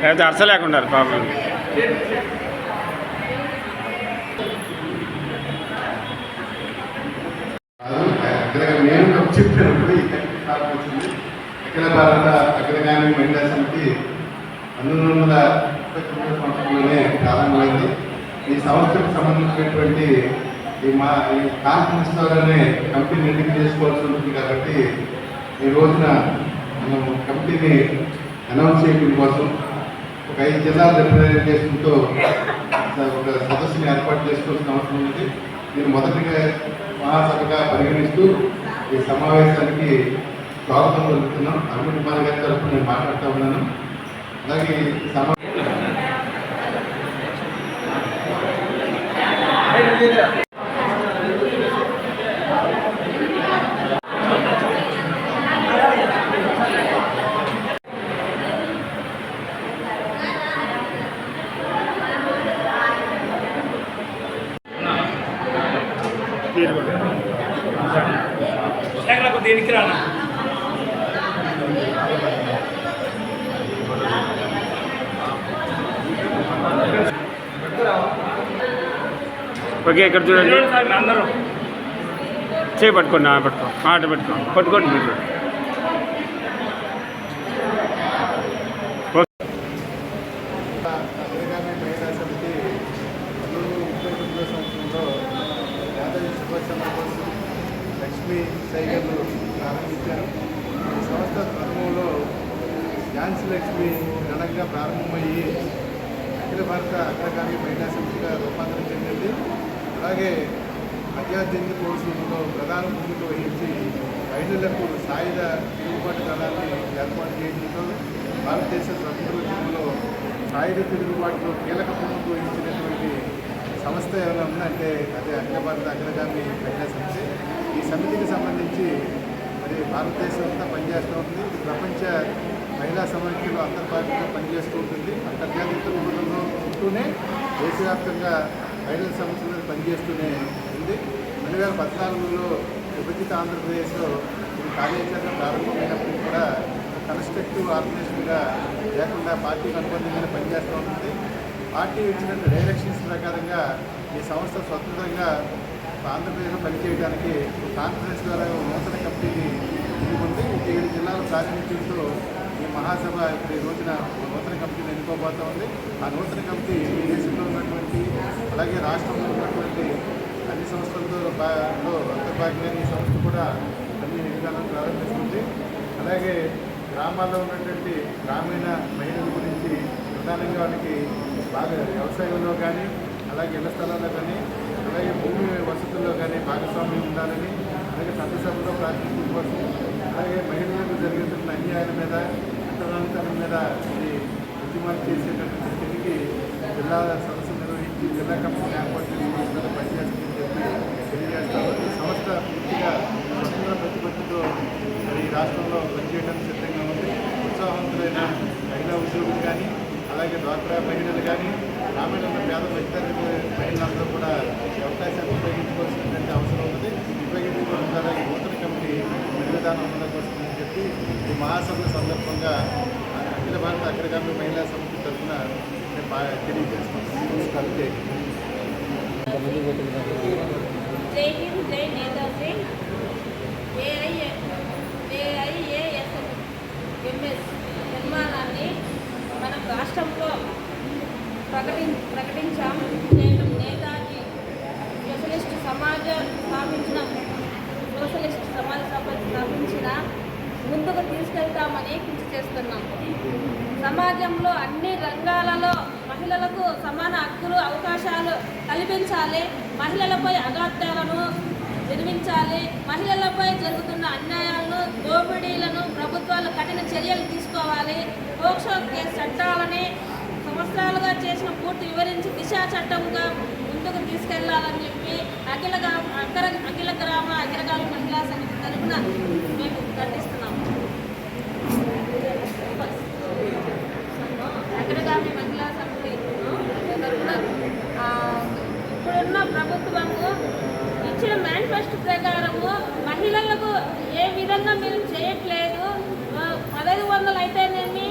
లేకపోతే అరస లేకుండా పాపం. నేను తప్పు చెప్పినప్పుడు అఖిల భారత అగ్రగామి మహిళా సమితి పంతొమ్మిది వందల ముప్పై తొమ్మిది సంవత్సరంలోనే ప్రారంభమైంది ఈ సంస్థకు సంబంధించినటువంటి ఈ మా ఈ కాన్ఫరెన్స్ ద్వారానే కంపెనీ ఎన్నిక చేసుకోవాల్సి ఉంటుంది కాబట్టి ఈ రోజున మనం కమిటీని అనౌన్స్ చేయడం కోసం ఒక ఐదు జిల్లాల రిప్రజెంటేషన్తో ఒక సదస్సుని ఏర్పాటు చేసుకోవాల్సిన అవసరం ఉంది. నేను మొదటిగా మహాసభగా పరిగణిస్తూ ఈ సమావేశానికి స్వాగతం పలుకుతున్నాం అరుణ్ కుమార్ గారి తరఫున నేను మాట్లాడుతూ ఉన్నాను. అలాగే సమా మీరు కూడా శేఖరకు దీనికి రానా ఓకే ఇక్కడ చూడండి. అందరూ. చేయి పట్టుకోండి పట్టుకో ఆట పట్టుకో. పట్టుకోండి మీరు. లక్ష్మీ సైగర్లు ప్రారంభించారు ఈ సంస్థ క్రమంలో ఝాన్సీ లక్ష్మి ఘనంగా ప్రారంభమయ్యి అఖిల భారత అగ్రగామి మహిళా సమితిగా రూపాంతరం చెందింది అలాగే అత్యాధునిక కోర్సులలో ప్రధాన భూమిక వహించి మహిళలకు సాయుధ తిరుగుబాటు దళాన్ని ఏర్పాటు చేయడంతో భారతదేశ స్వతంత్రోద్యమంలో సాయుధ తిరుగుబాటులో కీలక భూమిక వహించినటువంటి సంస్థ ఏమైనా ఉందంటే అదే అఖిల భారత అగ్రగామి మహిళా సమితి ఈ సమితికి సంబంధించి మరి భారతదేశం అంతా పనిచేస్తూ ఉంది. ప్రపంచ మహిళా సమాఖ్యలో అంతర్భాగంగా పనిచేస్తూ ఉంటుంది. అంతర్జాతీయ మూలంలో ఉంటూనే దేశవ్యాప్తంగా మహిళల సమస్యల మీద పనిచేస్తూనే ఉంది. రెండు వేల పద్నాలుగులో విభజిత ఆంధ్రప్రదేశ్లో ఇది కార్యాచరణ ప్రారంభమైనప్పుడు కూడా కన్స్ట్రక్టివ్ ఆర్గనైజేషన్గా లేకుండా పార్టీకి అనుబంధంగానే పనిచేస్తూ ఉంటుంది పార్టీ ఇచ్చిన డైరెక్షన్స్ ప్రకారంగా ఈ సంస్థ స్వతంత్రంగా ఆంధ్రప్రదేశ్లో పనిచేయడానికి కాన్ఫరెన్స్ ద్వారా నూతన కమిటీని ఉంది. ఒక ఏడు జిల్లాల ప్రాతినిధ్యంతో మహాసభ ఇప్పుడు ఈ రోజున నూతన కమిటీని ఎన్నుకోబోతా ఉంది. ఆ నూతన కమిటీ ఈ దేశంలో ఉన్నటువంటి అలాగే రాష్ట్రంలో ఉన్నటువంటి అన్ని సంస్థలతో అంతర్భాగ్యమైన ఈ సంస్థ కూడా అన్ని విధానం ప్రారంభిస్తుంది. అలాగే గ్రామాల్లో ఉన్నటువంటి గ్రామీణ మహిళల గురించి ప్రధానంగా వాళ్ళకి బాగా వ్యవసాయంలో కానీ అలాగే ఇళ్ళ స్థలాల్లో కానీ అలాగే భూమి వసతుల్లో కానీ భాగస్వామ్యం ఉండాలని అలాగే చట్టసభలో ప్రాతినిధ్యం కోసం అలాగే మహిళలకు జరుగుతున్న అన్యాయాల మీద అంతరాంతరం మీద ఇది ఉద్యమాలు చేసేటటువంటి స్థితికి జిల్లా సదస్సు నిర్వహించి జిల్లా కమిటీ ఏర్పాటు చేసి పనిచేస్తుందని చెప్పి తెలియజేస్తాము ఈ సంస్థ పూర్తిగా స్వతంత్ర ప్రతిపత్తితో ఈ రాష్ట్రంలో పనిచేయడానికి సిద్ధంగా ఉంది. ఉత్సాహవంతులైన మహిళా ఉద్యోగులు కానీ అలాగే డ్వాక్రా మహిళలు కానీ గ్రామీణ పేద మధ్యతరగతి మహిళలందరూ కూడా ఈ అవకాశాన్ని ఉపయోగించుకోవాల్సినటువంటి అవసరం ఉంది. ఉపయోగించుకోవడం ద్వారా ఈ నూతన కమిటీ నిర్విధానం అమలులోకి వస్తుందని ఈ మహాసభ సందర్భంగా అఖిల భారత అగ్రగామి మహిళా సమితి తరఫున నేను బాగా తెలియజేస్తున్నాను జై నేతాజీ. ఏఐ ఏఐఏఎస్ నిర్మాణాన్ని మనం రాష్ట్రంలో ప్రకటి ప్రకటించాం నేను నేతాజీ. సోషలిస్ట్ సమాజం స్థాపించిన సోషలిస్ట్ సమాజ సభ స్థాపించిన ముందుకు తీసుకెళ్తామని కృషి చేస్తున్నాం. సమాజంలో అన్ని రంగాలలో మహిళలకు సమాన హక్కులు అవకాశాలు కల్పించాలి. మహిళలపై అగాత్యాలను నిర్మించాలి. మహిళలపై జరుగుతున్న అన్యాయాలను దోపిడీలను ప్రభుత్వాలు కఠిన చర్యలు తీసుకోవాలి. పోక్షో చట్టాలని సంవత్సరాలుగా చేసిన పూర్తి వివరించి దిశా చట్టంగా తీసుకెళ్ళాలని చెప్పి అఖిల గ్రామ అగ్ర అఖిల గ్రామ అగ్రగామ మహిళా సమితి తరఫున మేము ఖండిస్తున్నాము అగ్రగామి మహిళా సమితి తరఫున ఇప్పుడున్న ప్రభుత్వము ఇచ్చిన మేనిఫెస్టో ప్రకారము మహిళలకు ఏ విధంగా మీరు చేయట్లేదు. పదహైదు వందలు అయితేనేమి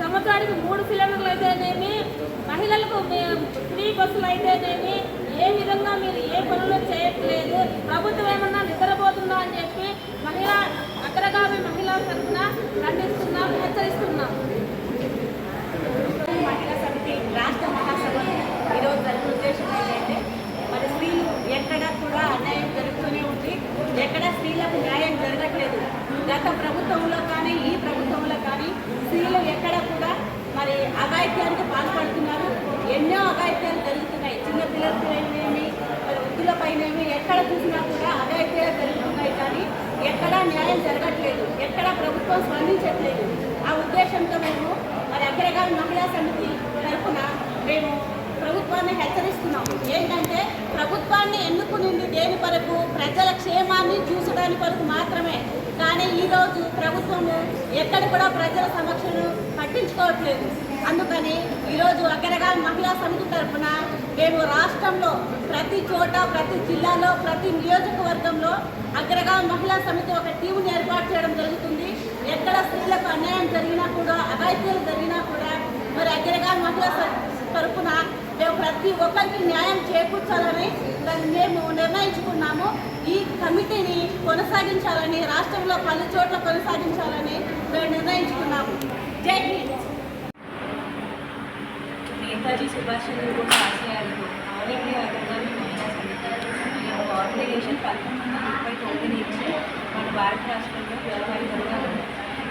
సంవత్సరానికి మూడు సిలిండర్లు అయితేనేమి? మహిళలకు ఫ్రీ బస్సులు అయితేనేమి? ఏ విధంగా మీరు ఏ పనులు చేయట్లేదు? ప్రభుత్వం ఏమన్నా నిద్రపోతుందా అని చెప్పి మహిళా అగ్రగామి మహిళా తరఫున ఖండిస్తున్నాం హెచ్చరిస్తున్నాం. మహిళా సమితి రాష్ట్ర మహాసభ ఈరోజు జరిగిన ఉద్దేశం ఏంటంటే మరి స్త్రీలు ఎక్కడ కూడా అన్యాయం జరుగుతూనే ఉంది. ఎక్కడ స్త్రీలకు న్యాయం జరగట్లేదు. గత ప్రభుత్వంలో కానీ స్త్రీలు ఎక్కడ కూడా మరి అఘాయిత్యానికి పాల్పడుతున్నారు. ఎన్నో అఘాయిత్యాలు జరుగుతున్నాయి. చిన్నపిల్లలపైనేమి వృద్ధులపైనేమి ఎక్కడ చూసినా కూడా అఘాయిత్యాలు జరుగుతున్నాయి కానీ ఎక్కడా న్యాయం జరగట్లేదు. ఎక్కడ ప్రభుత్వం స్పందించట్లేదు. ఆ ఉద్దేశంతో మేము మరి అగ్రగామి మహిళా సమితి తరఫున మేము ప్రభుత్వాన్ని హెచ్చరిస్తున్నాం. ఏంటంటే ప్రభుత్వాన్ని ఎన్నుకునింది దేని కొరకు? ప్రజల క్షేమాన్ని చూసడానికి కొరకు మాత్రమే. కానీ ఈరోజు ప్రభుత్వము ఎక్కడ కూడా ప్రజల సమస్యలు పట్టించుకోవట్లేదు. అందుకని ఈరోజు అగ్రగాల్ మహిళా సమితి తరఫున మేము రాష్ట్రంలో ప్రతి చోట ప్రతి జిల్లాలో ప్రతి నియోజకవర్గంలో అగ్రగాల్ మహిళా సమితి ఒక టీముని ఏర్పాటు చేయడం జరుగుతుంది. ఎక్కడ స్త్రీలకు అన్యాయం జరిగినా కూడా అఘాయిత్యాలు జరిగినా కూడా మరి అగ్రగామి మహిళా తరఫున మేము ప్రతి ఒక్కరికి న్యాయం చేకూర్చాలని దాన్ని మేము నిర్ణయించుకున్నాము. ఈ కమిటీని కొనసాగించాలని రాష్ట్రంలో పలు చోట్ల కొనసాగించాలని మేము నిర్ణయించుకున్నాము. జై హింద్. నేతాజీ సుభాష్ చంద్రబోస్ ఆశయాలతో ఆల్ ఇండియా అగ్రగామి మహిళా సమితి ఈ యొక్క ఆర్గనైజేషన్ పంతొమ్మిది వందల ముప్పై తొమ్మిది నుంచి మన భారత రాష్ట్రంలో వ్యవహారికంగా ఉంది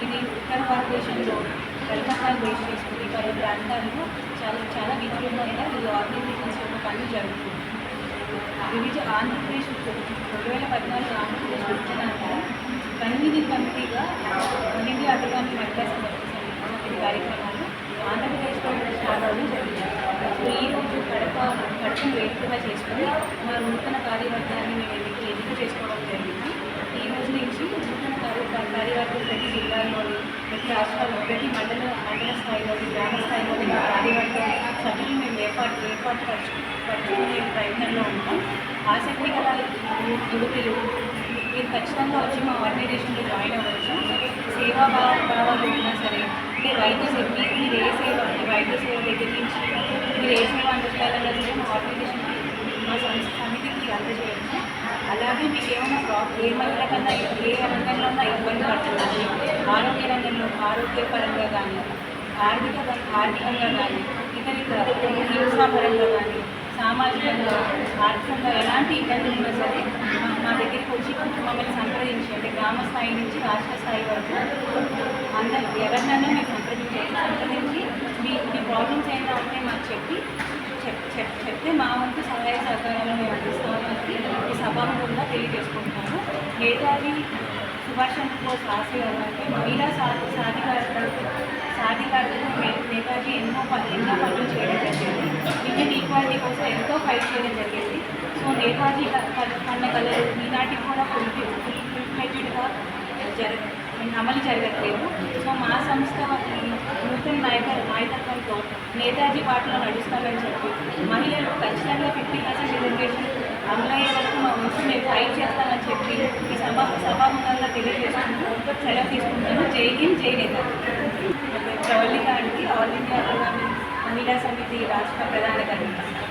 ఇది ఉత్తర భారతదేశంలో కలకత్తాను బేస్ చేసుకుని పలు ప్రాంతాల్లో చాలా చాలా విజృంభంగా ఈ ఆర్గనైజేషన్స్ యొక్క పనులు జరుగుతుంది వివిధ ఆంధ్రప్రదేశ్ రెండు వేల పద్నాలుగు ఆంధ్రప్రదేశ్ విభజన కన్వీనింగ్ కమిటీగా అన్నింటి అగ్రగామి మహిళా సమితి సమితి కార్యక్రమాలు ఆంధ్రప్రదేశ్లో స్టార్ట్ అవ్వడం జరిగింది సో ఈ రోజు కడప కడపను వేదికగా చేసుకుని మా నూతన కార్యవర్గాన్ని మేము ఎన్నిక ఎన్నిక చేసుకోవడం జరిగింది. ఈ రోజు నుంచి నూతన కార్య కార్యవర్గం ప్రతి జిల్లాలోని ప్రతి రాష్ట్రాల్లో ప్రతి మండల మండల స్థాయిలోని గ్రామ స్థాయిలోని కార్యవర్గం సభ్యులు మేము ఏర్పాటు ఏర్పాటు పరచు పరచుకునే ప్రయత్నంలో ఉంటాం ఆసక్తి గల యువతులు మీరు ఖచ్చితంగా వచ్చి మా ఆర్గనైజేషన్లో జాయిన్ అవ్వచ్చు. సేవా భావాలు ఉన్నా సరే అంటే వైద్య సేవ మీరు ఏ సేవ అంటే వైద్య సేవ దగ్గర నుంచి మీరు ఏ సేవ అందించాలన్నా మా ఆర్గనైజేషన్ మా సంస్థ సమితికి అందజేయండి అలాగే మీకు ఏమైనా ప్రాబ్లం ఏ మహిళ కన్నా ఏ రంగంలో ఉన్నా ఇబ్బంది పడుతుంది ఆరోగ్య రంగంలో ఆరోగ్యపరంగా కానీ ఆర్థిక ఆర్థికంగా కానీ ఇతర హింసాపరంగా కానీ సామాజికంగా ఆర్థికంగా ఎలాంటి ఇబ్బందులు ఉన్నా సరే మా- దగ్గరికి వచ్చి మమ్మల్ని సంప్రదించి అంటే గ్రామ స్థాయి నుంచి రాష్ట్ర స్థాయి వరకు అందరు ఎవరినైనా మీరు సంప్రదించండి నుంచి మీ మీ ప్రాబ్లమ్స్ ఏమైనా ఉంటే మాకు చెప్పి చెప్ చెప్తే మా వంతు సహాయ సహకారాలు మేము అందిస్తామని ఈ సభాముఖంగా తెలియజేసుకుంటాము నేతాజీ సుభాష్ చంద్రబోస్ రాసి అంటే మహిళా సాధి సాధికారత సాధికారతకు నేతాజీ ఎన్నో ఎన్నో పనులు చేయడం జరిగింది ఇండియన్ ఈక్వాలిటీ కోసం ఎంతో ఫైట్ చేయడం జరిగింది సో నేతాజీ కన్న కళలు ఈనాటికి కూడా ఫుల్ ఫుల్ఫ్లెడ్జ్డ్గా జర అమలు జరగట్లేదు. సో మా సంస్థ నూతన నాయక నాయకత్వంతో నేతాజీ బాటలో నడుస్తామని చెప్పి మహిళలు ఖచ్చితంగా ఫిఫ్టీ పర్సెంట్ రిజర్వేషన్ అమలయ్యే వరకు మా ముందు మేము ఫైట్ చేస్తామని చెప్పి ఈ సభా సభాముఖంగా తెలియజేసుకుంటూ సెలవు తీసుకుంటాను జై హింద్ జై నేత ప్రవల్లి గారికి ఆల్ ఇండియా మహిళా సమితి రాష్ట్ర ప్రధాన కార్యదర్శి.